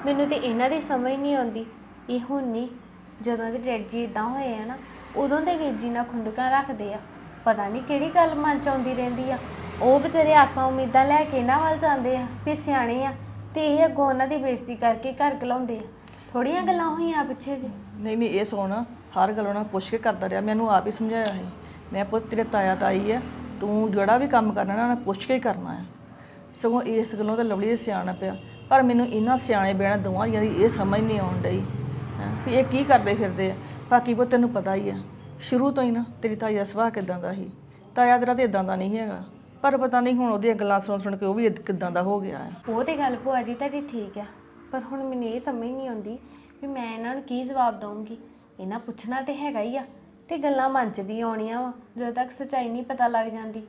ਮੈਨੂੰ ਤੇ ਇਹਨਾਂ ਦੀ ਸਮਝ ਨਹੀਂ ਆਉਂਦੀ। ਇਹ ਹੁਣ ਨਹੀਂ, ਜਦੋਂ ਦੇ ਡੈਡ ਜੀ ਇਦਾਂ ਹੋਏ ਆ ਨਾ, ਉਦੋਂ ਦੇ ਵੀਰ ਜੀ ਨਾਲ ਖੁੰਦਕਾਂ ਰੱਖਦੇ ਆ। ਪਤਾ ਨਹੀਂ ਕਿਹੜੀ ਗੱਲ ਮਨ 'ਚ ਆਉਂਦੀ ਰਹਿੰਦੀ ਆ। ਉਹ ਵਿਚਾਰੇ ਆਸਾਂ ਉਮੀਦਾਂ ਲੈ ਕੇ ਇਹਨਾਂ ਵੱਲ ਜਾਂਦੇ ਆ ਵੀ ਸਿਆਣੇ ਆ ਤੇ ਇਹ ਅੱਗੋਂ ਉਹਨਾਂ ਦੀ ਬੇਇੱਜ਼ਤੀ ਕਰਕੇ ਘਰ ਘਲਾਉਂਦੇ ਆ। ਥੋੜੀਆਂ ਗੱਲਾਂ ਹੋਈਆਂ ਪਿੱਛੇ ਜੇ। ਨਹੀਂ ਨਹੀਂ, ਇਹ ਸੋਣਾ, ਹਰ ਗੱਲ ਉਹਨਾਂ ਪੁੱਛ ਕੇ ਕਰਦਾ ਰਿਹਾ। ਮੈਨੂੰ ਆਪ ਹੀ ਸਮਝਾਇਆ ਸੀ। ਮੈਂ ਪੁੱਤ, ਤੇਰੇ ਤਾਇਆ ਤਾਈ ਹੈ ਤੂੰ ਜਿਹੜਾ ਵੀ ਕੰਮ ਕਰਨਾ ਨਾ, ਉਹਨੇ ਪੁੱਛ ਕੇ ਹੀ ਕਰਨਾ ਹੈ ਸਗੋਂ ਇਸ ਗੱਲੋਂ ਤਾਂ ਲਵਲੀ ਦੇ ਸਿਆਣਾ ਪਿਆ। ਪਰ ਮੈਨੂੰ ਇਹਨਾਂ ਸਿਆਣੇ ਬਹਿਣਾ ਦੋਵਾਂ ਦੀਆਂ ਦੀ ਇਹ ਸਮਝ ਨਹੀਂ ਆਉਣ ਡਈ। ਹੈਂ, ਵੀ ਇਹ ਕੀ ਕਰਦੇ ਫਿਰਦੇ ਆ। ਬਾਕੀ ਪੁੱਤ, ਤੈਨੂੰ ਪਤਾ ਹੀ ਆ। ਸ਼ੁਰੂ ਤੋਂ ਹੀ ਨਾ, ਤੇਰੀ ਤਾਈ ਦਾ ਸੁਭਾਅ ਕਿਦਾਂ ਦਾ ਸੀ? ਤਾਇਆ ਤੇਰਾ ਤੇ ਇਦਾਂ ਦਾ ਨਹੀਂ ਹੈਗਾ। ਪਰ ਪਤਾ ਨਹੀਂ ਹੁਣ ਉਹਦੀਆਂ ਗੱਲਾਂ ਸੁਣ ਸੁਣ ਕੇ ਉਹ ਵੀ ਕਿਦਾਂ ਦਾ ਹੋ ਗਿਆ ਹੈ। ਉਹ ਤੇ ਗੱਲ ਭੂਆ ਜੀ ਤੁਹਾਡੀ ਠੀਕ ਆ ਪਰ ਹੁਣ ਮੈਨੂੰ ਇਹ ਸਮਝ ਨਹੀਂ ਆਉਂਦੀ ਵੀ ਮੈਂ ਇਹਨਾਂ ਨੂੰ ਕੀ ਜਵਾਬ ਦਵਾਂਗੀ ਇਹਨਾਂ ਪੁੱਛਣਾ ਤੇ ਹੈਗਾ ਹੀ ਆ ਤੇ ਗੱਲਾਂ ਮਨ 'ਚ ਵੀ ਆਉਣੀਆਂ ਵਾ ਜਦੋਂ ਤੱਕ ਸੱਚਾਈ ਨਹੀਂ ਪਤਾ ਲੱਗ ਜਾਂਦੀ।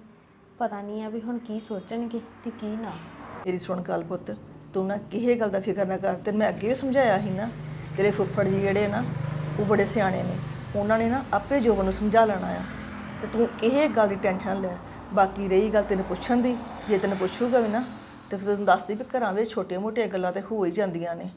ਪਤਾ ਨਹੀਂ ਆ ਵੀ ਹੁਣ ਕੀ ਸੋਚਣਗੇ ਤੇ ਕੀ ਨਾ। ਮੇਰੀ ਸੁਣ ਗੱਲ ਪੁੱਤ ਤੂੰ ਨਾ ਕਿਸੇ ਗੱਲ ਦਾ ਫਿਕਰ ਨਾ ਕਰ ਤੈਨੂੰ ਮੈਂ ਅੱਗੇ ਵੀ ਸਮਝਾਇਆ ਸੀ ਨਾ ਤੇਰੇ ਫੁੱਫੜ ਜੀ ਜਿਹੜੇ ਨਾ ਉਹ ਬੜੇ ਸਿਆਣੇ ਨੇ ਉਹਨਾਂ ਨੇ ਨਾ ਆਪੇ ਜੋਬਨ ਨੂੰ ਸਮਝਾ ਲੈਣਾ ਆ। ਤੇ ਤੂੰ ਕਿਸੇ ਗੱਲ ਦੀ ਟੈਨਸ਼ਨ ਲੈ ਬਾਕੀ ਰਹੀ ਗੱਲ ਤੈਨੂੰ ਪੁੱਛਣ ਦੀ ਜੇ ਤੈਨੂੰ ਪੁੱਛੂਗਾ ਵੀ ਨਾ ਤੇ ਫਿਰ ਤੈਨੂੰ ਦੱਸਦੀ ਵੀ ਘਰਾਂ ਵਿੱਚ ਛੋਟੀਆਂ-ਮੋਟੀਆਂ ਗੱਲਾਂ ਤੇ ਹੋ ਹੀ ਜਾਂਦੀਆਂ ਨੇ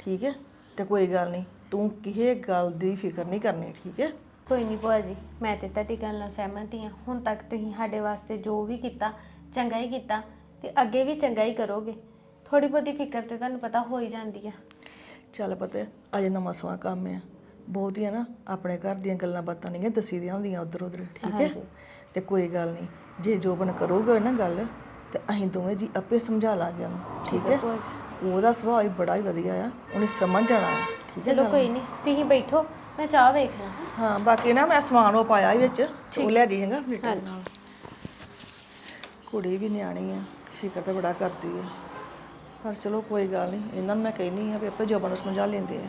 ਠੀਕ ਹੈ? ਤੇ ਕੋਈ ਗੱਲ ਨਹੀਂ ਤੂੰ ਕਿਸੇ ਗੱਲ ਦੀ ਫਿਕਰ ਨਹੀਂ ਕਰਨੀ ਠੀਕ ਹੈ? ਕੋਈ ਨਹੀਂ ਭੂਆ ਜੀ ਮੈਂ ਤੇ ਤੁਹਾਡੀ ਗੱਲ ਨਾਲ ਸਹਿਮਤ ਹੀ ਹੁਣ ਤੱਕ ਤੁਸੀਂ ਸਾਡੇ ਵਾਸਤੇ ਜੋ ਵੀ ਕੀਤਾ ਚੰਗਾ ਹੀ ਕੀਤਾ ਤੇ ਅੱਗੇ ਵੀ ਚੰਗਾ ਹੀ ਕਰੋਗੇ। ਥੋੜੀ ਬਹੁਤੀ ਫਿਕਰ ਤੇ ਤੁਹਾਨੂੰ ਪਤਾ ਹੋ ਹੀ ਜਾਂਦੀ ਆ। ਚੱਲ ਪਤਾ ਅਜੇ ਨਵਾਂ ਸਵਾ ਕੰਮ ਆ। ਬਹੁਤੀਆਂ ਨਾ ਆਪਣੇ ਘਰ ਦੀਆਂ ਗੱਲਾਂ ਬਾਤਾਂ ਨਹੀਂ ਦੱਸੀ ਦੀਆਂ ਹੁੰਦੀਆਂ ਉਧਰ ਉਧਰ ਠੀਕ ਹੈ? ਤੇ ਕੋਈ ਗੱਲ ਨਹੀਂ ਜੇ ਜੋਬਨ ਕਰੂਗਾ ਨਾ ਗੱਲ ਤੇ ਅਸੀਂ ਦੋਵੇਂ ਜੀ ਆਪੇ ਸਮਝਾ ਲਾਂਗੇ ਉਹਨੂੰ ਠੀਕ ਹੈ ਉਹਦਾ ਸੁਭਾਅ ਵੀ ਬੜਾ ਹੀ ਵਧੀਆ ਆ ਉਹਨੇ ਸਮਝ ਜਾਣਾ ਹੈ, ਠੀਕ ਹੈ ਚਲੋ ਕੋਈ ਨਹੀਂ? ਤੁਸੀਂ ਬੈਠੋ ਮੈਂ ਚਾਹ ਵੇਖ ਲਾਂ। ਹਾਂ ਬਾਕੀ ਨਾ ਮੈਂ ਸਮਾਨ ਉਹ ਪਾਇਆ ਹੀ ਵਿੱਚ ਉਹ ਲੈ ਦੀ ਚੰਗਾ ਪਲੇਟਾਂ ਕੁੜੀ ਵੀ ਨਿਆਣੀ ਆ ਫਿਕਰ ਤਾਂ ਬੜਾ ਕਰਦੀ ਹੈ ਪਰ ਚਲੋ ਕੋਈ ਗੱਲ ਨਹੀਂ ਇਹਨਾਂ ਨੂੰ ਮੈਂ ਕਹਿਨੀ ਆ ਵੀ ਆਪੇ ਜੋਬਨ ਨੂੰ ਸਮਝਾ ਲੈਂਦੇ ਆ।